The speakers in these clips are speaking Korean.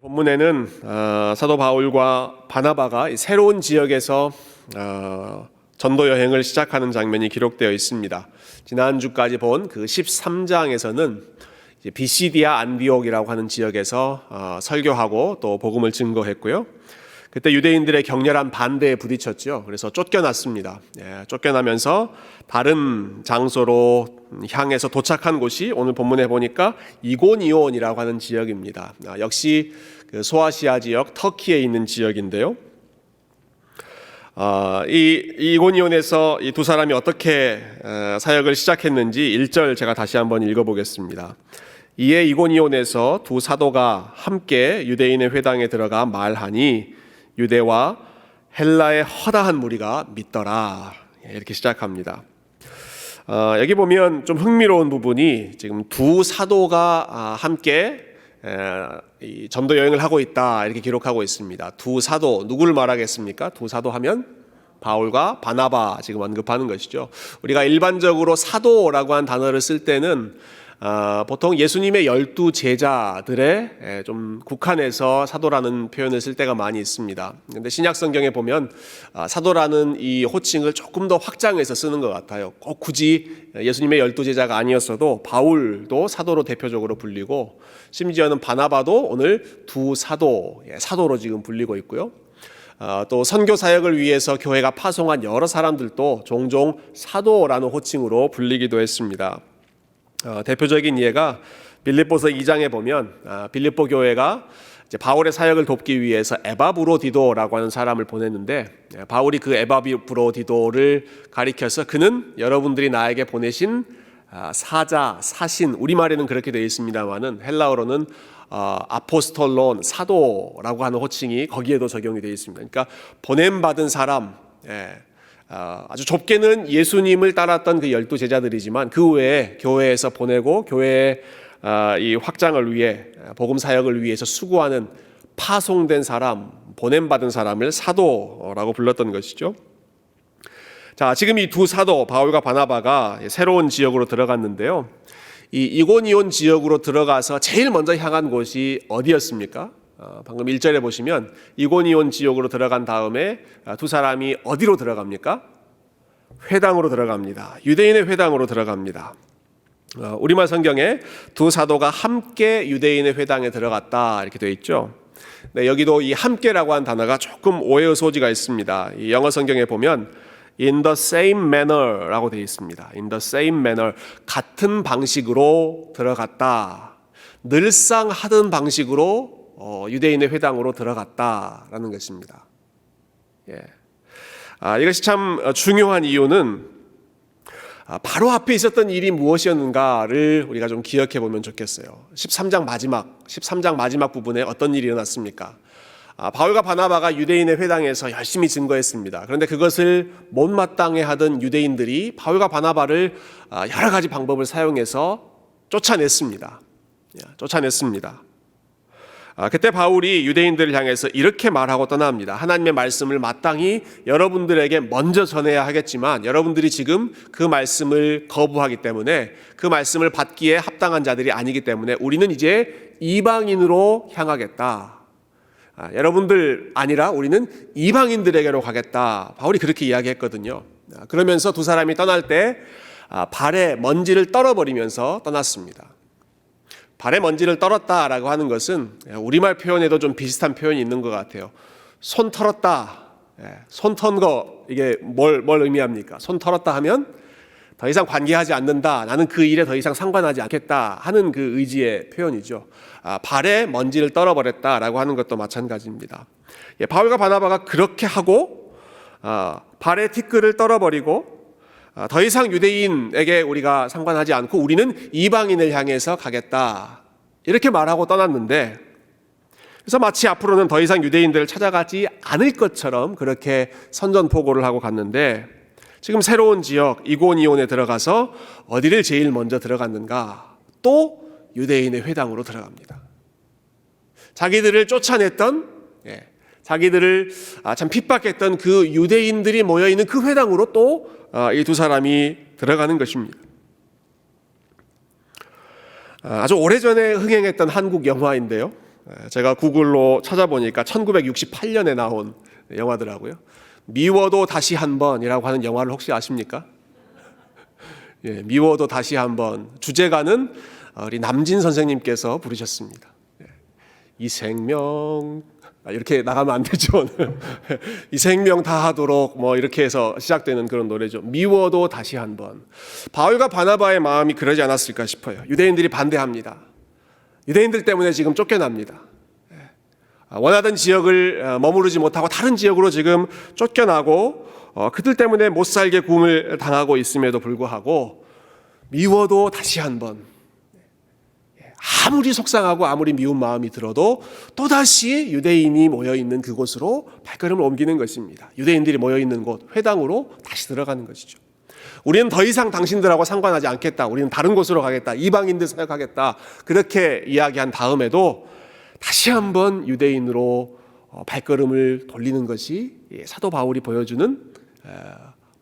본문에는 어, 사도 바울과 바나바가 이 새로운 지역에서 어, 전도 여행을 시작하는 장면이 기록되어 있습니다. 지난주까지 본 그 13장에서는 비시디아 안디옥이라고 하는 지역에서 어, 설교하고 또 복음을 증거했고요. 그때 유대인들의 격렬한 반대에 부딪혔죠. 그래서 쫓겨났습니다. 예, 쫓겨나면서 다른 장소로 향해서 도착한 곳이 오늘 본문에 보니까 이고니온이라고 하는 지역입니다. 아, 역시 그 소아시아 지역 터키에 있는 지역인데요. 아, 이 이고니온에서 이 두 사람이 어떻게 어, 사역을 시작했는지 1절 제가 다시 한번 읽어보겠습니다. 이에 이고니온에서 두 사도가 함께 유대인의 회당에 들어가 말하니 유대와 헬라의 허다한 무리가 믿더라 예, 이렇게 시작합니다. 어, 여기 보면 좀 흥미로운 부분이 지금 두 사도가 아, 함께 에, 이 전도 여행을 하고 있다 이렇게 기록하고 있습니다. 두 사도 누구를 말하겠습니까? 두 사도 하면 바울과 바나바 지금 언급하는 것이죠. 우리가 일반적으로 사도라고 한 단어를 쓸 때는 어, 보통 예수님의 열두 제자들의 에, 좀 국한해서 사도라는 표현을 쓸 때가 많이 있습니다. 근데 신약 성경에 보면 아, 사도라는 이 호칭을 조금 더 확장해서 쓰는 것 같아요. 꼭 굳이 예수님의 열두 제자가 아니었어도 바울도 사도로 대표적으로 불리고 심지어는 바나바도 오늘 두 사도 예, 사도로 지금 불리고 있고요. 어, 또 선교 사역을 위해서 교회가 파송한 여러 사람들도 종종 사도라는 호칭으로 불리기도 했습니다. 어, 대표적인 예가 빌립보서 2장에 보면 아, 빌립보 교회가 바울의 사역을 돕기 위해서 에바브로디도라고 하는 사람을 보냈는데 예, 바울이 그 에바브로디도를 가리켜서 그는 여러분들이 나에게 보내신 아, 사자, 사신 우리말에는 그렇게 되어 있습니다만은 헬라어로는 어, 아포스톨론 사도라고 하는 호칭이 거기에도 적용이 되어 있습니다. 그러니까 보냄 받은 사람, 예, 어, 아주 좁게는 예수님을 따랐던 그 열두 제자들이지만 그 외에 교회에서 보내고 교회의 어, 이 확장을 위해 복음 사역을 위해서 수고하는 파송된 사람, 보냄 받은 사람을 사도라고 불렀던 것이죠. 자, 지금 이 두 사도 바울과 바나바가 새로운 지역으로 들어갔는데요. 이 이고니온 지역으로 들어가서 제일 먼저 향한 곳이 어디였습니까? 어, 방금 1절에 보시면 이고니온 지역으로 들어간 다음에 아, 두 사람이 어디로 들어갑니까? 회당으로 들어갑니다. 유대인의 회당으로 들어갑니다. 어, 우리말 성경에 두 사도가 함께 유대인의 회당에 들어갔다 이렇게 되어 있죠. 네, 여기도 이 함께라고 한 단어가 조금 오해의 소지가 있습니다. 이 영어 성경에 보면 in the same manner라고 되어 있습니다. in the same manner 같은 방식으로 들어갔다. 늘상 하던 방식으로 어, 유대인의 회당으로 들어갔다라는 것입니다. 예. 아, 이것이 참 중요한 이유는 아, 바로 앞에 있었던 일이 무엇이었는가를 우리가 좀 기억해 보면 좋겠어요. 13장 마지막, 13장 마지막 부분에 어떤 일이 일어났습니까? 아, 바울과 바나바가 유대인의 회당에서 열심히 증거했습니다. 그런데 그것을 못마땅해 하던 유대인들이 바울과 바나바를 아, 여러 가지 방법을 사용해서 쫓아냈습니다. 예, 쫓아냈습니다. 아, 그때 바울이 유대인들을 향해서 이렇게 말하고 떠납니다. 하나님의 말씀을 마땅히 여러분들에게 먼저 전해야 하겠지만 여러분들이 지금 그 말씀을 거부하기 때문에 그 말씀을 받기에 합당한 자들이 아니기 때문에 우리는 이제 이방인으로 향하겠다. 아, 여러분들 아니라 우리는 이방인들에게로 가겠다. 바울이 그렇게 이야기했거든요. 아, 그러면서 두 사람이 떠날 때 아, 발에 먼지를 떨어버리면서 떠났습니다. 발에 먼지를 떨었다라고 하는 것은 우리말 표현에도 좀 비슷한 표현이 있는 것 같아요. 손 털었다. 손 턴 거 이게 뭘, 뭘 의미합니까? 손 털었다 하면 더 이상 관계하지 않는다. 나는 그 일에 더 이상 상관하지 않겠다 하는 그 의지의 표현이죠. 아, 발에 먼지를 떨어버렸다라고 하는 것도 마찬가지입니다. 예, 바울과 바나바가 그렇게 하고 아, 발에 티끌을 떨어버리고 아, 더 이상 유대인에게 우리가 상관하지 않고 우리는 이방인을 향해서 가겠다. 이렇게 말하고 떠났는데 그래서 마치 앞으로는 더 이상 유대인들을 찾아가지 않을 것처럼 그렇게 선전포고를 하고 갔는데 지금 새로운 지역 이고니온에 들어가서 어디를 제일 먼저 들어갔는가? 또 유대인의 회당으로 들어갑니다. 자기들을 쫓아냈던 예, 자기들을 아, 참 핍박했던 그 유대인들이 모여 있는 그 회당으로 또 이 두 사람이 들어가는 것입니다. 아, 아주 오래전에 흥행했던 한국 영화인데요. 예, 제가 구글로 찾아보니까 1968년에 나온 영화더라고요. 미워도 다시 한 번이라고 하는 영화를 혹시 아십니까? 예, 미워도 다시 한 번. 주제가는 우리 남진 선생님께서 부르셨습니다. 예, 이 생명 아, 이렇게 나가면 안 되죠. 이 생명 다하도록 뭐 이렇게 해서 시작되는 그런 노래죠. 미워도 다시 한 번. 바울과 바나바의 마음이 그러지 않았을까 싶어요. 유대인들이 반대합니다. 유대인들 때문에 지금 쫓겨납니다. 예. 아, 원하던 지역을 어, 머무르지 못하고 다른 지역으로 지금 쫓겨나고 어, 그들 때문에 못 살게 구음을 당하고 있음에도 불구하고 미워도 다시 한번 예, 아무리 속상하고 아무리 미운 마음이 들어도 또다시 유대인이 모여 있는 그곳으로 발걸음을 옮기는 것입니다. 유대인들이 모여 있는 곳 회당으로 다시 들어가는 것이죠. 우리는 더 이상 당신들하고 상관하지 않겠다. 우리는 다른 곳으로 가겠다. 이방인들 사역하겠다. 그렇게 이야기한 다음에도 다시 한번 유대인으로 어, 발걸음을 돌리는 것이 예, 사도 바울이 보여주는 에,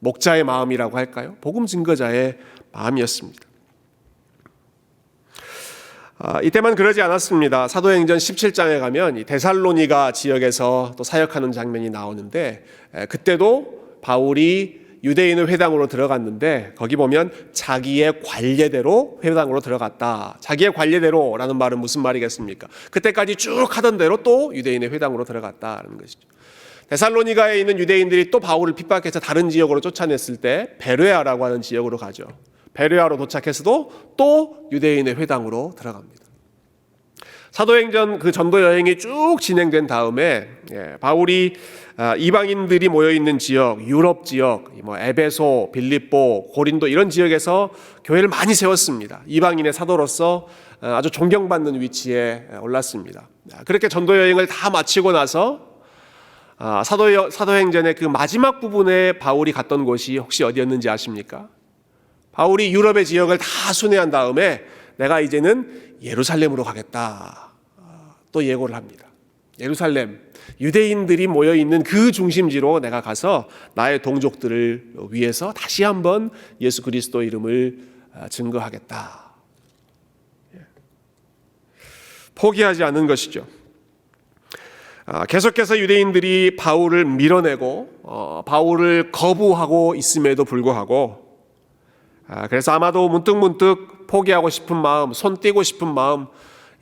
목자의 마음이라고 할까요? 복음 증거자의 마음이었습니다. 아, 이때만 그러지 않았습니다. 사도행전 17장에 가면 이 데살로니가 지역에서 또 사역하는 장면이 나오는데 에, 그때도 바울이 유대인의 회당으로 들어갔는데 거기 보면 자기의 관례대로 회당으로 들어갔다. 자기의 관례대로라는 말은 무슨 말이겠습니까? 그때까지 쭉 하던 대로 또 유대인의 회당으로 들어갔다라는 것이죠. 데살로니가에 있는 유대인들이 또 바울을 핍박해서 다른 지역으로 쫓아냈을 때 베레아라고 하는 지역으로 가죠. 베레아로 도착해서도 또 유대인의 회당으로 들어갑니다. 사도행전 그 전도 여행이 쭉 진행된 다음에 예, 바울이 아, 이방인들이 모여 있는 지역, 유럽 지역, 뭐 에베소, 빌립보, 고린도 이런 지역에서 교회를 많이 세웠습니다. 이방인의 사도로서 아, 아주 존경받는 위치에 올랐습니다. 아, 그렇게 전도 여행을 다 마치고 나서 아, 사도 사도행전의 그 마지막 부분에 바울이 갔던 곳이 혹시 어디였는지 아십니까? 바울이 유럽의 지역을 다 순회한 다음에 내가 이제는 예루살렘으로 가겠다. 아, 또 예고를 합니다. 예루살렘 유대인들이 모여 있는 그 중심지로 내가 가서 나의 동족들을 위해서 다시 한번 예수 그리스도 이름을 아, 증거하겠다. 예. 포기하지 않는 것이죠. 아, 계속해서 유대인들이 바울을 밀어내고 어, 바울을 거부하고 있음에도 불구하고 아, 그래서 아마도 문득문득 포기하고 싶은 마음, 손 떼고 싶은 마음,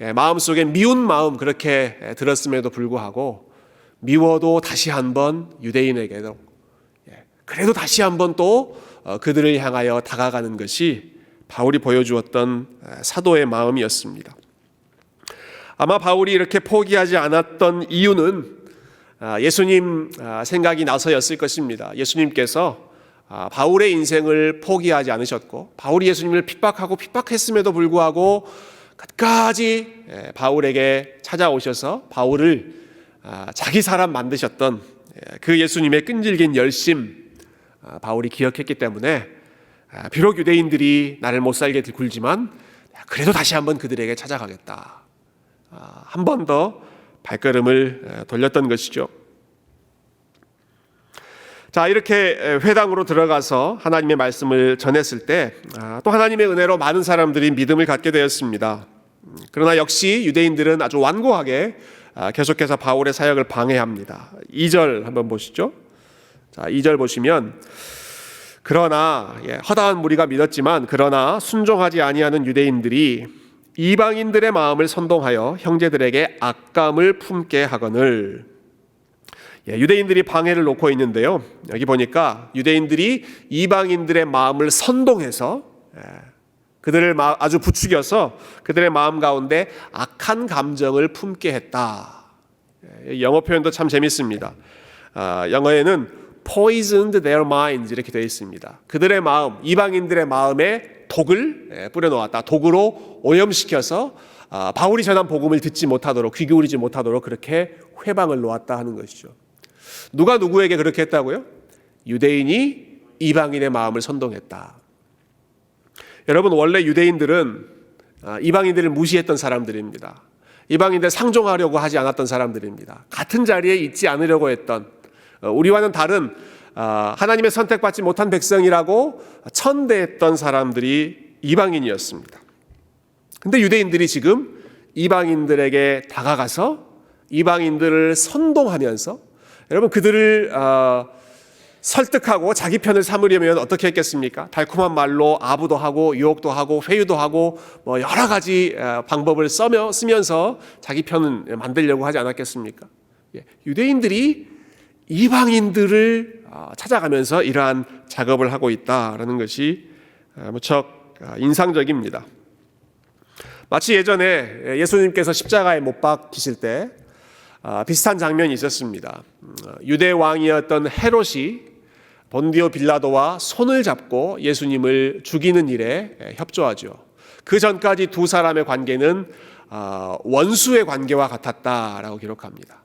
예, 마음 속에 미운 마음 그렇게 예, 들었음에도 불구하고 미워도 다시 한번 유대인에게도 예, 그래도 다시 한번 또 어, 그들을 향하여 다가가는 것이 바울이 보여주었던 사도의 마음이었습니다. 아마 바울이 이렇게 포기하지 않았던 이유는 아, 예수님 아, 생각이 나서였을 것입니다. 예수님께서 아, 바울의 인생을 포기하지 않으셨고 바울이 예수님을 핍박하고 핍박했음에도 불구하고 끝까지 예, 바울에게 찾아오셔서 바울을 자기 사람 만드셨던 예, 그 예수님의 끈질긴 열심 바울이 기억했기 때문에 비록 유대인들이 나를 못 살게 굴지만 그래도 다시 한번 그들에게 찾아가겠다. 한 번 더 발걸음을 돌렸던 것이죠. 자, 이렇게 회당으로 들어가서 하나님의 말씀을 전했을 때, 또 하나님의 은혜로 많은 사람들이 믿음을 갖게 되었습니다. 그러나 역시 유대인들은 아주 완고하게 계속해서 바울의 사역을 방해합니다. 2절 한번 보시죠. 자, 2절 보시면, 그러나, 예, 허다한 무리가 믿었지만, 그러나 순종하지 아니하는 유대인들이 이방인들의 마음을 선동하여 형제들에게 악감을 품게 하거늘 예, 유대인들이 방해를 놓고 있는데요. 여기 보니까 유대인들이 이방인들의 마음을 선동해서 예, 그들을 아주 부추겨서 그들의 마음 가운데 악한 감정을 품게 했다. 예, 영어 표현도 참 재밌습니다. 아, 영어에는 poisoned their minds 이렇게 되어 있습니다. 그들의 마음, 이방인들의 마음에 독을 뿌려놓았다. 독으로 오염시켜서 아, 바울이 전한 복음을 듣지 못하도록 귀 기울이지 못하도록 그렇게 회방을 놓았다 하는 것이죠. 누가 누구에게 그렇게 했다고요? 유대인이 이방인의 마음을 선동했다. 여러분 원래 유대인들은 아, 이방인들을 무시했던 사람들입니다. 이방인들 상종하려고 하지 않았던 사람들입니다. 같은 자리에 있지 않으려고 했던 어, 우리와는 다른 아, 하나님의 선택받지 못한 백성이라고 천대했던 사람들이 이방인이었습니다. 근데 유대인들이 지금 이방인들에게 다가가서 이방인들을 선동하면서 여러분 그들을 어, 설득하고 자기 편을 삼으려면 어떻게 했겠습니까? 달콤한 말로 아부도 하고 유혹도 하고 회유도 하고 뭐 여러 가지 어, 방법을 써며 쓰면서 자기 편을 만들려고 하지 않았겠습니까? 예, 유대인들이 이방인들을 어, 찾아가면서 이러한 작업을 하고 있다라는 것이 어, 무척 어, 인상적입니다. 마치 예전에 예수님께서 십자가에 못 박히실 때 아, 비슷한 장면이 있었습니다. 음, 유대 왕이었던 헤롯이 본디오 빌라도와 손을 잡고 예수님을 죽이는 일에 협조하죠. 그 전까지 두 사람의 관계는 아, 원수의 관계와 같았다라고 기록합니다.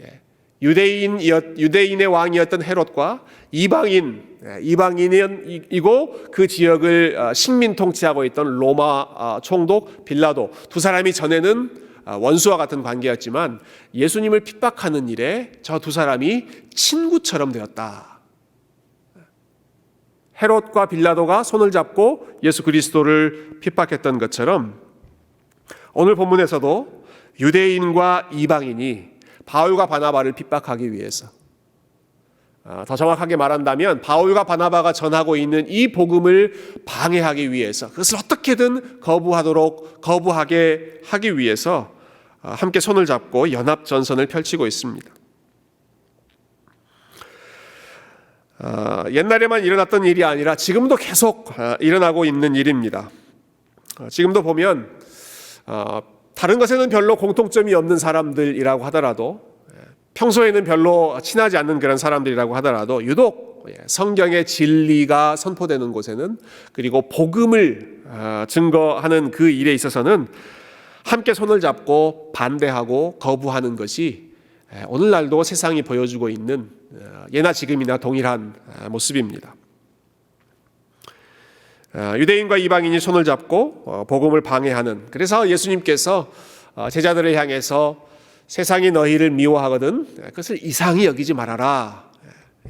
예. 유대인 유대인의 왕이었던 헤롯과 이방인 예, 이방인이고 그 지역을 어, 식민 통치하고 있던 로마 어, 총독 빌라도 두 사람이 전에는 어, 원수와 같은 관계였지만 예수님을 핍박하는 일에 저 두 사람이 친구처럼 되었다. 헤롯과 빌라도가 손을 잡고 예수 그리스도를 핍박했던 것처럼 오늘 본문에서도 유대인과 이방인이 바울과 바나바를 핍박하기 위해서 아, 더 정확하게 말한다면 바울과 바나바가 전하고 있는 이 복음을 방해하기 위해서 그것을 어떻게든 거부하도록 거부하게 하기 위해서 아, 함께 손을 잡고 연합 전선을 펼치고 있습니다. 아, 옛날에만 일어났던 일이 아니라 지금도 계속 일어나고 있는 일입니다. 지금도 보면 다른 것에는 별로 공통점이 없는 사람들이라고 하더라도 평소에는 별로 친하지 않는 그런 사람들이라고 하더라도 유독 성경의 진리가 선포되는 곳에는 그리고 복음을 아, 증거하는 그 일에 있어서는 함께 손을 잡고 반대하고 거부하는 것이 오늘날도 세상이 보여주고 있는 어, 예나 지금이나 동일한 아, 모습입니다. 아, 유대인과 이방인이 손을 잡고 어, 복음을 방해하는 그래서 예수님께서 어, 제자들을 향해서 세상이 너희를 미워하거든 그것을 이상히 여기지 말아라.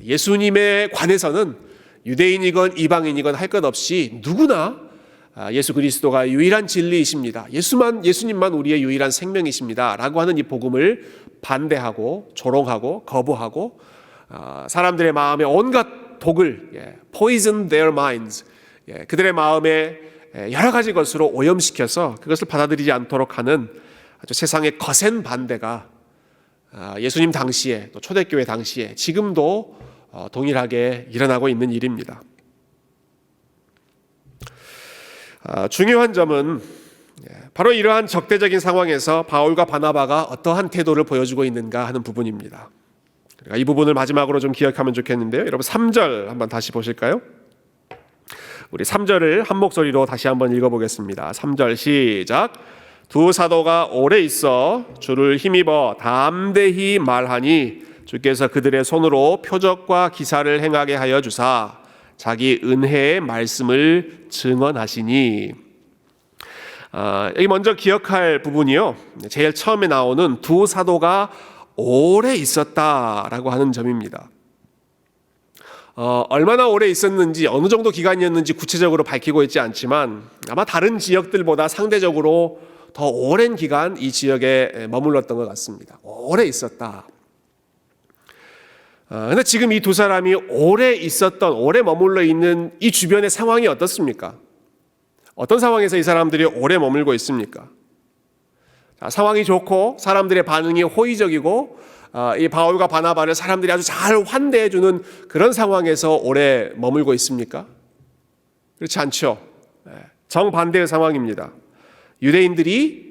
예수님에 관해서는 유대인이건 이방인이건 할 것 없이 누구나 아, 예수 그리스도가 유일한 진리이십니다. 예수만 예수님만 우리의 유일한 생명이십니다라고 하는 이 복음을 반대하고 조롱하고 거부하고 아, 사람들의 마음에 온갖 독을 예, poison their minds 예, 그들의 마음에 여러 가지 것으로 오염시켜서 그것을 받아들이지 않도록 하는 아주 세상의 거센 반대가 아, 예수님 당시에 또 초대교회 당시에 지금도 어, 동일하게 일어나고 있는 일입니다. 아, 중요한 점은 예, 바로 이러한 적대적인 상황에서 바울과 바나바가 어떠한 태도를 보여주고 있는가 하는 부분입니다. 그러니까 이 부분을 마지막으로 좀 기억하면 좋겠는데요. 여러분 3절 한번 다시 보실까요? 우리 3절을 한 목소리로 다시 한번 읽어보겠습니다. 3절 시작. 두 사도가 오래 있어 주를 힘입어 담대히 말하니 주께서 그들의 손으로 표적과 기사를 행하게 하여 주사 자기 은혜의 말씀을 증언하시니 아, 여기 먼저 기억할 부분이요. 제일 처음에 나오는 두 사도가 오래 있었다라고 하는 점입니다. 어, 얼마나 오래 있었는지 어느 정도 기간이었는지 구체적으로 밝히고 있지 않지만 아마 다른 지역들보다 상대적으로 더 오랜 기간 이 지역에 머물렀던 것 같습니다. 오래 있었다. 그런데 아, 지금 이 두 사람이 오래 있었던, 오래 머물러 있는 이 주변의 상황이 어떻습니까? 어떤 상황에서 이 사람들이 오래 머물고 있습니까? 자, 상황이 좋고 사람들의 반응이 호의적이고 어, 이 바울과 바나바를 사람들이 아주 잘 환대해 주는 그런 상황에서 오래 머물고 있습니까? 그렇지 않죠. 네, 정반대의 상황입니다. 유대인들이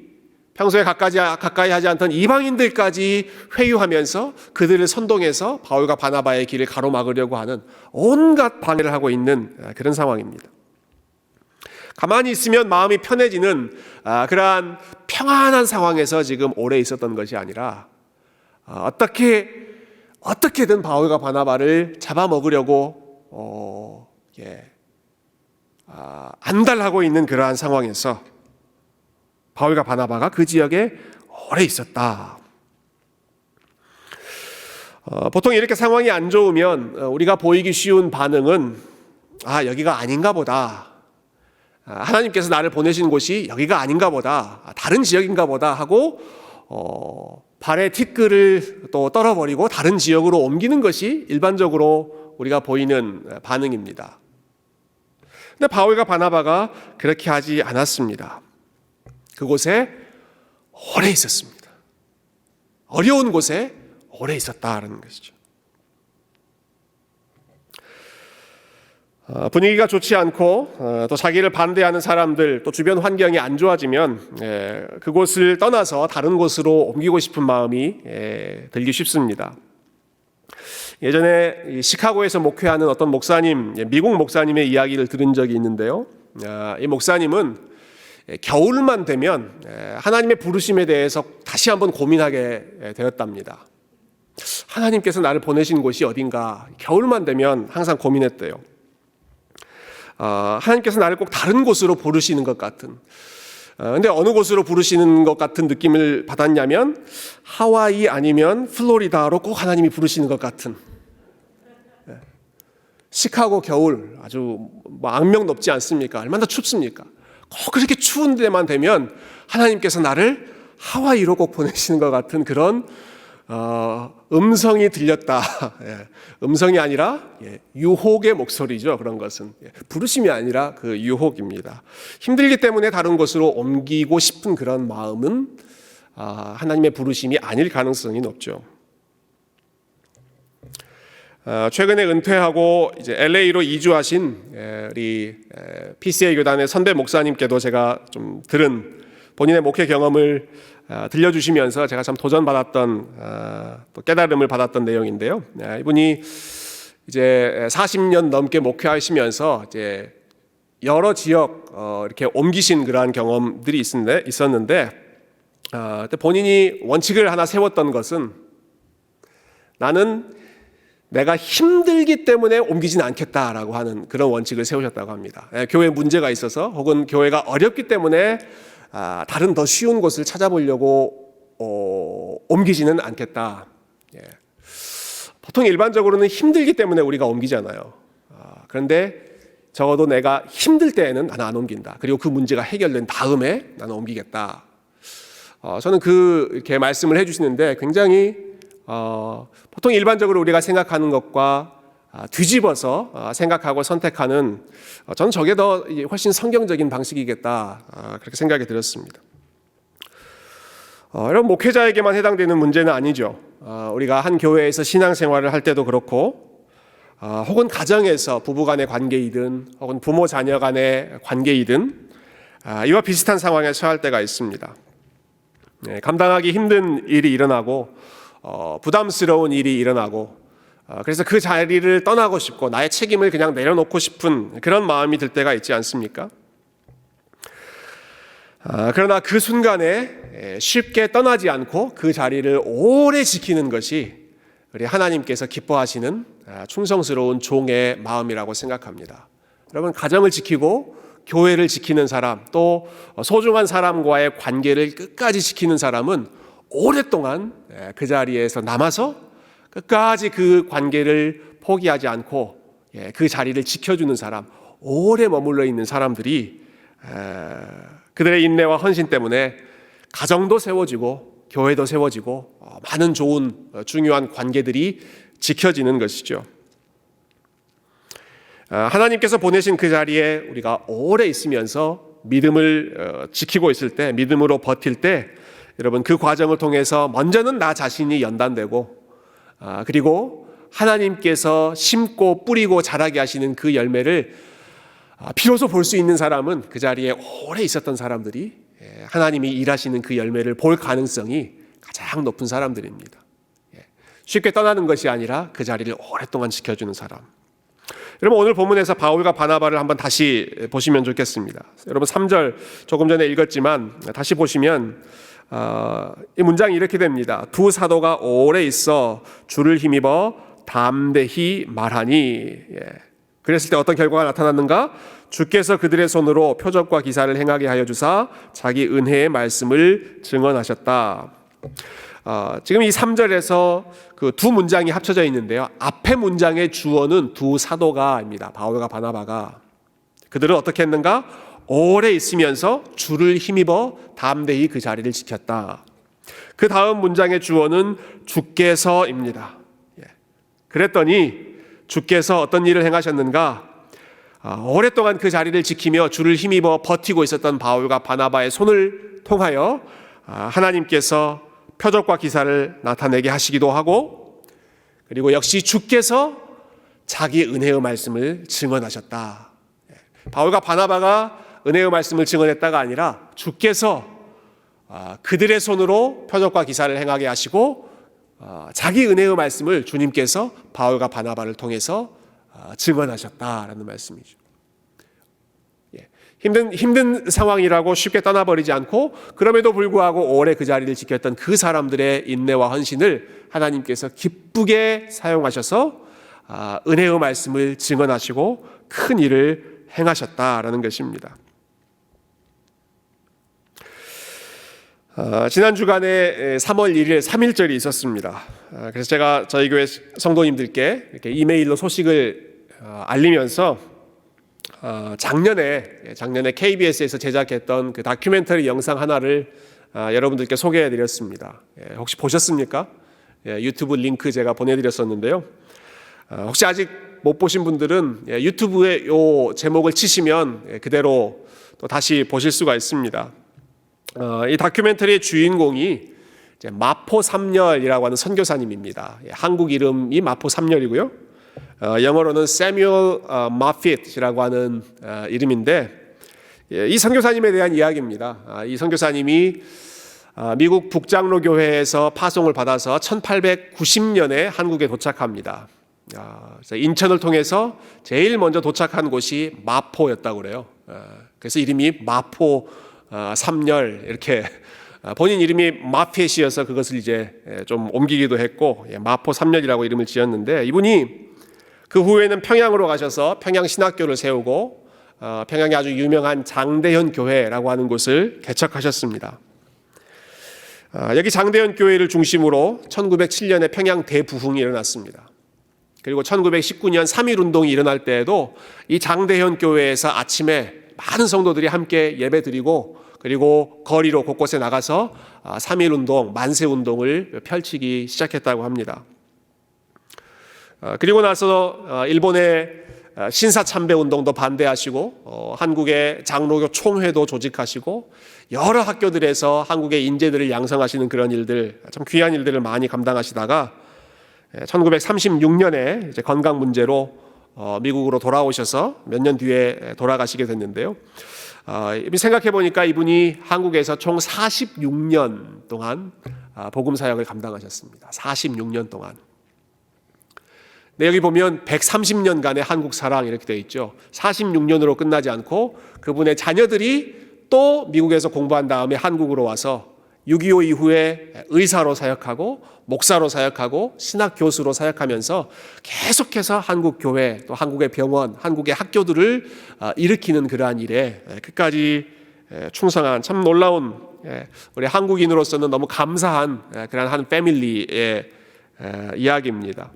평소에 가까이, 가까이 하지 않던 이방인들까지 회유하면서 그들을 선동해서 바울과 바나바의 길을 가로막으려고 하는 온갖 방해를 하고 있는 아, 그런 상황입니다. 가만히 있으면 마음이 편해지는 아, 그러한 평안한 상황에서 지금 오래 있었던 것이 아니라 아, 어떻게 어떻게든 바울과 바나바를 잡아먹으려고 어, 예, 안달하고 있는 그러한 상황에서 바울과 바나바가 그 지역에 오래 있었다. 어, 보통 이렇게 상황이 안 좋으면 어, 우리가 보이기 쉬운 반응은 아 여기가 아닌가 보다. 아, 하나님께서 나를 보내신 곳이 여기가 아닌가 보다, 아, 다른 지역인가 보다 하고 어, 발에 티끌을 또 떨어버리고 다른 지역으로 옮기는 것이 일반적으로 우리가 보이는 반응입니다. 근데 바울과 바나바가 그렇게 하지 않았습니다. 그곳에 오래 있었습니다. 어려운 곳에 오래 있었다라는 것이죠. 어, 분위기가 좋지 않고 어, 또 자기를 반대하는 사람들 또 주변 환경이 안 좋아지면 예, 그곳을 떠나서 다른 곳으로 옮기고 싶은 마음이 예, 들기 쉽습니다. 예전에 이 시카고에서 목회하는 어떤 목사님, 예, 미국 목사님의 이야기를 들은 적이 있는데요. 아, 이 목사님은 예, 겨울만 되면 예, 하나님의 부르심에 대해서 다시 한번 고민하게 예, 되었답니다. 하나님께서 나를 보내신 곳이 어딘가 겨울만 되면 항상 고민했대요. 어, 하나님께서 나를 꼭 다른 곳으로 부르시는 것 같은. 어, 근데 어느 곳으로 부르시는 것 같은 느낌을 받았냐면 하와이 아니면 플로리다로 꼭 하나님이 부르시는 것 같은. 예. 시카고 겨울 아주 뭐 악명 높지 않습니까? 얼마나 춥습니까? 꼭 그렇게 추운 데만 되면 하나님께서 나를 하와이로 꼭 보내시는 것 같은 그런 어, 음성이 들렸다. 예, 음성이 아니라 예, 유혹의 목소리죠. 그런 것은 예, 부르심이 아니라 그 유혹입니다. 힘들기 때문에 다른 곳으로 옮기고 싶은 그런 마음은 아, 하나님의 부르심이 아닐 가능성이 높죠. 어, 최근에 은퇴하고 이제 LA로 이주하신 예, 우리 예, PCA 교단의 선배 목사님께도 제가 좀 들은 본인의 목회 경험을 아, 들려주시면서 제가 참 도전받았던 아, 또 깨달음을 받았던 내용인데요. 아, 이분이 이제 40년 넘게 목회하시면서 이제 여러 지역 어, 이렇게 옮기신 그러한 경험들이 있었는데, 있었는데 아, 본인이 원칙을 하나 세웠던 것은 나는 내가 힘들기 때문에 옮기진 않겠다라고 하는 그런 원칙을 세우셨다고 합니다. 예, 교회 문제가 있어서 혹은 교회가 어렵기 때문에 아, 다른 더 쉬운 곳을 찾아보려고 어, 옮기지는 않겠다. 예. 보통 일반적으로는 힘들기 때문에 우리가 옮기잖아요. 아, 그런데 적어도 내가 힘들 때에는 나는 안 옮긴다. 그리고 그 문제가 해결된 다음에 나는 옮기겠다. 어, 저는 그 이렇게 말씀을 해주시는데 굉장히 어, 보통 일반적으로 우리가 생각하는 것과 아, 뒤집어서 아, 생각하고 선택하는 어, 저는 저게 더 훨씬 성경적인 방식이겠다 아, 그렇게 생각이 들었습니다. 어, 여러분 목회자에게만 해당되는 문제는 아니죠. 어, 우리가 한 교회에서 신앙생활을 할 때도 그렇고 어, 혹은 가정에서 부부간의 관계이든 혹은 부모 자녀 간의 관계이든 아, 이와 비슷한 상황에 처할 때가 있습니다. 네, 감당하기 힘든 일이 일어나고 어, 부담스러운 일이 일어나고 어, 그래서 그 자리를 떠나고 싶고 나의 책임을 그냥 내려놓고 싶은 그런 마음이 들 때가 있지 않습니까? 아, 그러나 그 순간에 쉽게 떠나지 않고 그 자리를 오래 지키는 것이 우리 하나님께서 기뻐하시는 아, 충성스러운 종의 마음이라고 생각합니다. 여러분 가정을 지키고 교회를 지키는 사람 또 소중한 사람과의 관계를 끝까지 지키는 사람은 오랫동안 그 자리에서 남아서 끝까지 그 관계를 포기하지 않고 예, 그 자리를 지켜주는 사람, 오래 머물러 있는 사람들이 그들의 인내와 헌신 때문에 가정도 세워지고 교회도 세워지고 어, 많은 좋은 어, 중요한 관계들이 지켜지는 것이죠. 아, 하나님께서 보내신 그 자리에 우리가 오래 있으면서 믿음을 어, 지키고 있을 때, 믿음으로 버틸 때, 여러분 그 과정을 통해서 먼저는 나 자신이 연단되고, 아, 그리고 하나님께서 심고 뿌리고 자라게 하시는 그 열매를 아, 비로소 볼 수 있는 사람은 그 자리에 오래 있었던 사람들이 예, 하나님이 일하시는 그 열매를 볼 가능성이 가장 높은 사람들입니다. 예, 쉽게 떠나는 것이 아니라 그 자리를 오랫동안 지켜주는 사람. 여러분 오늘 본문에서 바울과 바나바를 한번 다시 보시면 좋겠습니다. 여러분 3절 조금 전에 읽었지만 다시 보시면 어, 이 문장이 이렇게 됩니다. 두 사도가 오래 있어 주를 힘입어 담대히 말하니 예. 그랬을 때 어떤 결과가 나타났는가? 주께서 그들의 손으로 표적과 기사를 행하게 하여 주사 자기 은혜의 말씀을 증언하셨다. 어, 지금 이 3절에서 그 두 문장이 합쳐져 있는데요. 앞에 문장의 주어는 두 사도가입니다. 바울과 바나바가. 그들은 어떻게 했는가? 오래 있으면서 주를 힘입어 담대히 그 자리를 지켰다. 그 다음 문장의 주어는 주께서입니다. 예. 그랬더니 주께서 어떤 일을 행하셨는가? 아, 오랫동안 그 자리를 지키며 주를 힘입어 버티고 있었던 바울과 바나바의 손을 통하여 아, 하나님께서 표적과 기사를 나타내게 하시기도 하고 그리고 역시 주께서 자기 은혜의 말씀을 증언하셨다. 예. 바울과 바나바가 은혜의 말씀을 증언했다가 아니라 주께서 아, 그들의 손으로 표적과 기사를 행하게 하시고 아, 자기 은혜의 말씀을 주님께서 바울과 바나바를 통해서 아, 증언하셨다라는 말씀이죠. 예. 힘든 힘든 상황이라고 쉽게 떠나버리지 않고 그럼에도 불구하고 오래 그 자리를 지켰던 그 사람들의 인내와 헌신을 하나님께서 기쁘게 사용하셔서 아, 은혜의 말씀을 증언하시고 큰 일을 행하셨다라는 것입니다. 아, 지난 주간에 3월 1일 3일절이 있었습니다. 아, 그래서 제가 저희 교회 성도님들께 이렇게 이메일로 소식을 아, 알리면서 아, 작년에 작년에 KBS에서 제작했던 그 다큐멘터리 영상 하나를 아, 여러분들께 소개해드렸습니다. 예, 혹시 보셨습니까? 예, 유튜브 링크 제가 보내드렸었는데요. 아, 혹시 아직 못 보신 분들은 예, 유튜브에 요 제목을 치시면 예, 그대로 또 다시 보실 수가 있습니다. 어, 이 다큐멘터리의 주인공이 마포 삼열이라고 하는 선교사님입니다. 예, 한국 이름이 마포 삼열이고요. 어, 영어로는 세뮤얼 어, 마핏이라고 하는 어, 이름인데 예, 이 선교사님에 대한 이야기입니다. 아, 이 선교사님이 아, 미국 북장로 교회에서 파송을 받아서 1890년에 한국에 도착합니다. 아, 인천을 통해서 제일 먼저 도착한 곳이 마포였다고 그래요. 아, 그래서 이름이 마포 아, 삼열 이렇게 아, 본인 이름이 마핏이어서 그것을 이제 예, 좀 옮기기도 했고 예, 마포 삼열이라고 이름을 지었는데 이분이 그 후에는 평양으로 가셔서 평양 신학교를 세우고 어, 평양에 아주 유명한 장대현 교회라고 하는 곳을 개척하셨습니다. 아, 여기 장대현 교회를 중심으로 1907년에 평양 대부흥이 일어났습니다. 그리고 1919년 3.1 운동이 일어날 때에도 이 장대현 교회에서 아침에 많은 성도들이 함께 예배 드리고 그리고 거리로 곳곳에 나가서 3.1 운동, 만세 운동을 펼치기 시작했다고 합니다. 어, 그리고 나서 어, 일본의 어, 신사 참배 운동도 반대하시고 한국의 장로교 총회도 조직하시고 여러 학교들에서 한국의 인재들을 양성하시는 그런 일들 참 귀한 일들을 많이 감당하시다가 1936년에 이제 건강 문제로 미국으로 돌아오셔서 몇 년 뒤에 돌아가시게 됐는데요. 생각해 보니까 이분이 한국에서 총 46년 동안 복음 사역을 감당하셨습니다. 46년 동안. 네, 여기 보면 130년간의 한국 사랑 이렇게 되어 있죠. 46년으로 끝나지 않고 그분의 자녀들이 또 미국에서 공부한 다음에 한국으로 와서 6.25 이후에 의사로 사역하고 목사로 사역하고 신학 교수로 사역하면서 계속해서 한국 교회 또 한국의 병원, 한국의 학교들을 어, 일으키는 그러한 일에 끝까지 충성한 참 놀라운 우리 한국인으로서는 너무 감사한 그러한 한 패밀리의 이야기입니다.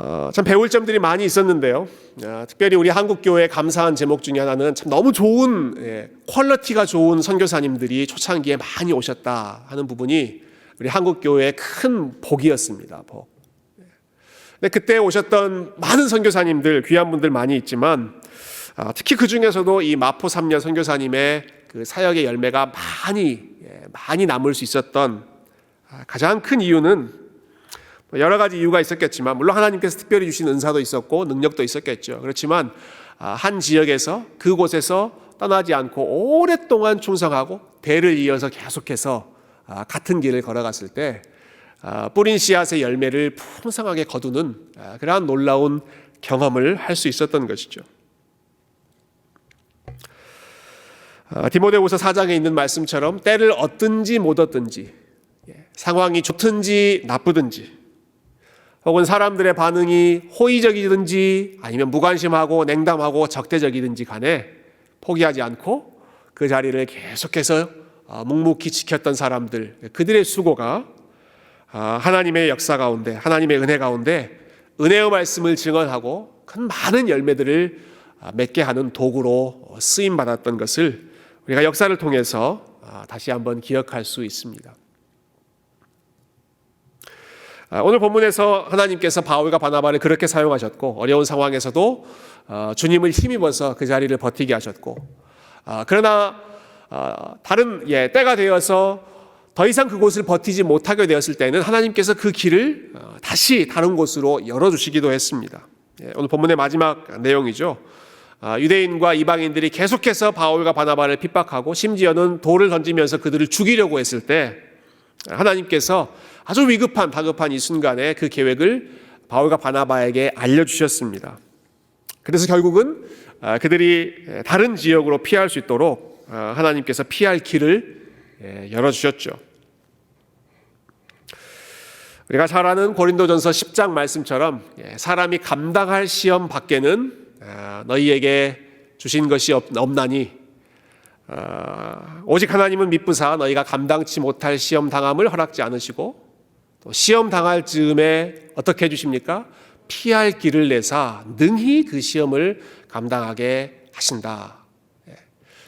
어, 참 배울 점들이 많이 있었는데요. 어, 특별히 우리 한국 교회 감사한 제목 중에 하나는 참 너무 좋은 예, 퀄리티가 좋은 선교사님들이 초창기에 많이 오셨다 하는 부분이 우리 한국 교회의 큰 복이었습니다. 복. 네, 그때 오셨던 많은 선교사님들 귀한 분들 많이 있지만 아, 특히 그 중에서도 이 마포 삼년 선교사님의 그 사역의 열매가 많이 예, 많이 남을 수 있었던 아, 가장 큰 이유는 뭐 여러 가지 이유가 있었겠지만 물론 하나님께서 특별히 주신 은사도 있었고 능력도 있었겠죠. 그렇지만 아, 한 지역에서 그곳에서 떠나지 않고 오랫동안 충성하고 대를 이어서 계속해서 아, 같은 길을 걸어갔을 때 아, 뿌린 씨앗의 열매를 풍성하게 거두는 그러한 놀라운 경험을 할 수 있었던 것이죠. 디모데후서 4장에 있는 말씀처럼 때를 얻든지 못 얻든지 예, 상황이 좋든지 나쁘든지 혹은 사람들의 반응이 호의적이든지 아니면 무관심하고 냉담하고 적대적이든지 간에 포기하지 않고 그 자리를 계속해서 어, 묵묵히 지켰던 사람들, 그들의 수고가 아, 하나님의 역사 가운데, 하나님의 은혜 가운데 은혜의 말씀을 증언하고 큰 많은 열매들을 아, 맺게 하는 도구로 쓰임 받았던 것을 우리가 역사를 통해서 아, 다시 한번 기억할 수 있습니다. 아, 오늘 본문에서 하나님께서 바울과 바나바를 그렇게 사용하셨고 어려운 상황에서도 어, 주님을 힘입어서 그 자리를 버티게 하셨고 아, 그러나 어, 다른 예, 때가 되어서 더 이상 그곳을 버티지 못하게 되었을 때는 하나님께서 그 길을 어, 다시 다른 곳으로 열어주시기도 했습니다. 예, 오늘 본문의 마지막 내용이죠. 아, 유대인과 이방인들이 계속해서 바울과 바나바를 핍박하고 심지어는 돌을 던지면서 그들을 죽이려고 했을 때 하나님께서 아주 위급한 다급한 이 순간에 그 계획을 바울과 바나바에게 알려주셨습니다. 그래서 결국은 아, 그들이 다른 지역으로 피할 수 있도록 아, 하나님께서 피할 길을 예, 열어주셨죠. 우리가 잘 아는 고린도전서 10장 말씀처럼 예, 사람이 감당할 시험 밖에는 아, 너희에게 주신 것이 없- 없나니 아, 오직 하나님은 미쁘사 너희가 감당치 못할 시험 당함을 허락지 않으시고 또 시험 당할 즈음에 어떻게 해주십니까? 피할 길을 내사 능히 그 시험을 감당하게 하신다. 예.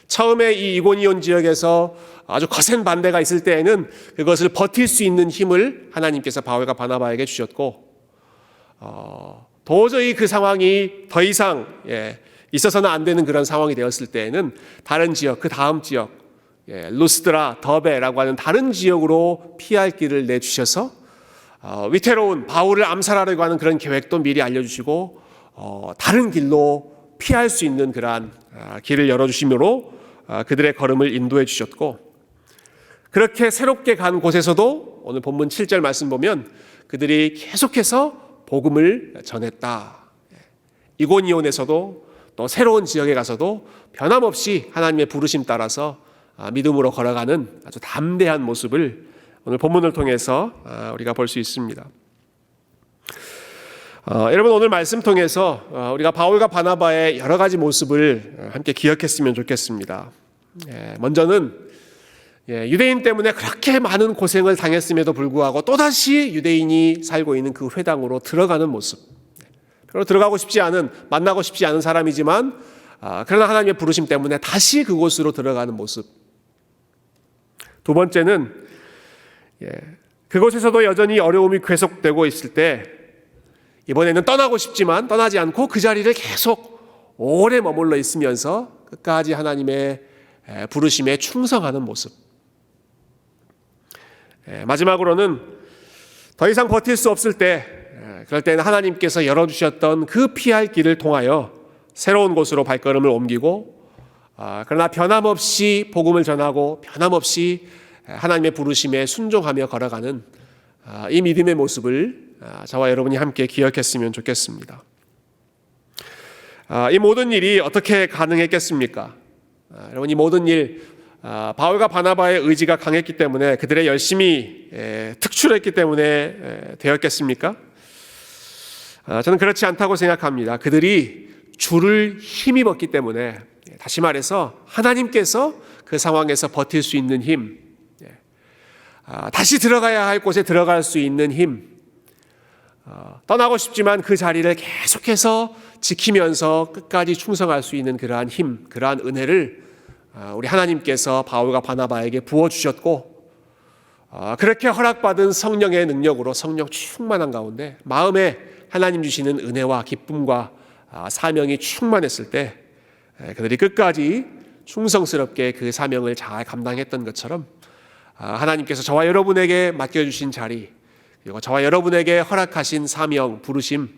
처음에 이 이고니온 지역에서 아주 거센 반대가 있을 때에는 그것을 버틸 수 있는 힘을 하나님께서 바울과 바나바에게 주셨고 어, 도저히 그 상황이 더 이상 예, 있어서는 안 되는 그런 상황이 되었을 때에는 다른 지역 그 다음 지역 예, 루스드라 더베라고 하는 다른 지역으로 피할 길을 내주셔서 어, 위태로운 바울을 암살하려고 하는 그런 계획도 미리 알려주시고 어, 다른 길로 피할 수 있는 그러한 아, 길을 열어주심으로 아, 그들의 걸음을 인도해 주셨고 그렇게 새롭게 간 곳에서도 오늘 본문 7절 말씀 보면 그들이 계속해서 복음을 전했다. 이고니온에서도 또 새로운 지역에 가서도 변함없이 하나님의 부르심 따라서 아, 믿음으로 걸어가는 아주 담대한 모습을 오늘 본문을 통해서 아, 우리가 볼 수 있습니다. 어, 여러분 오늘 말씀 통해서 어, 우리가 바울과 바나바의 여러 가지 모습을 어, 함께 기억했으면 좋겠습니다. 예, 먼저는 예, 유대인 때문에 그렇게 많은 고생을 당했음에도 불구하고 또다시 유대인이 살고 있는 그 회당으로 들어가는 모습. 별로 들어가고 싶지 않은, 만나고 싶지 않은 사람이지만, 아, 그러나 하나님의 부르심 때문에 다시 그곳으로 들어가는 모습. 두 번째는, 예, 그곳에서도 여전히 어려움이 계속되고 있을 때, 이번에는 떠나고 싶지만 떠나지 않고 그 자리를 계속 오래 머물러 있으면서 끝까지 하나님의 에, 부르심에 충성하는 모습. 에, 마지막으로는 더 이상 버틸 수 없을 때, 에, 그럴 때는 하나님께서 열어주셨던 그 피할 길을 통하여 새로운 곳으로 발걸음을 옮기고, 아, 그러나 변함없이 복음을 전하고 변함없이 에, 하나님의 부르심에 순종하며 걸어가는 아, 이 믿음의 모습을 아, 저와 여러분이 함께 기억했으면 좋겠습니다. 아, 이 모든 일이 어떻게 가능했겠습니까? 아, 여러분 이 모든 일 아, 바울과 바나바의 의지가 강했기 때문에 그들의 열심히 에, 특출했기 때문에 에, 되었겠습니까? 아, 저는 그렇지 않다고 생각합니다. 그들이 주를 힘입었기 때문에 예, 다시 말해서 하나님께서 그 상황에서 버틸 수 있는 힘, 예, 아, 다시 들어가야 할 곳에 들어갈 수 있는 힘, 어, 떠나고 싶지만 그 자리를 계속해서 지키면서 끝까지 충성할 수 있는 그러한 힘, 그러한 은혜를 아, 우리 하나님께서 바울과 바나바에게 부어 주셨고 아, 그렇게 허락받은 성령의 능력으로 성령 충만한 가운데 마음에 하나님 주시는 은혜와 기쁨과 아, 사명이 충만했을 때 에, 그들이 끝까지 충성스럽게 그 사명을 잘 감당했던 것처럼 아, 하나님께서 저와 여러분에게 맡겨주신 자리 그리고 저와 여러분에게 허락하신 사명 부르심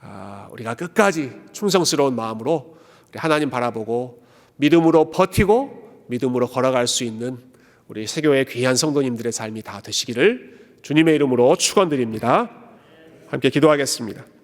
아, 우리가 끝까지 충성스러운 마음으로 우리 하나님 바라보고 믿음으로 버티고 믿음으로 걸어갈 수 있는 우리 세교의 귀한 성도님들의 삶이 다 되시기를 주님의 이름으로 축원드립니다. 함께 기도하겠습니다.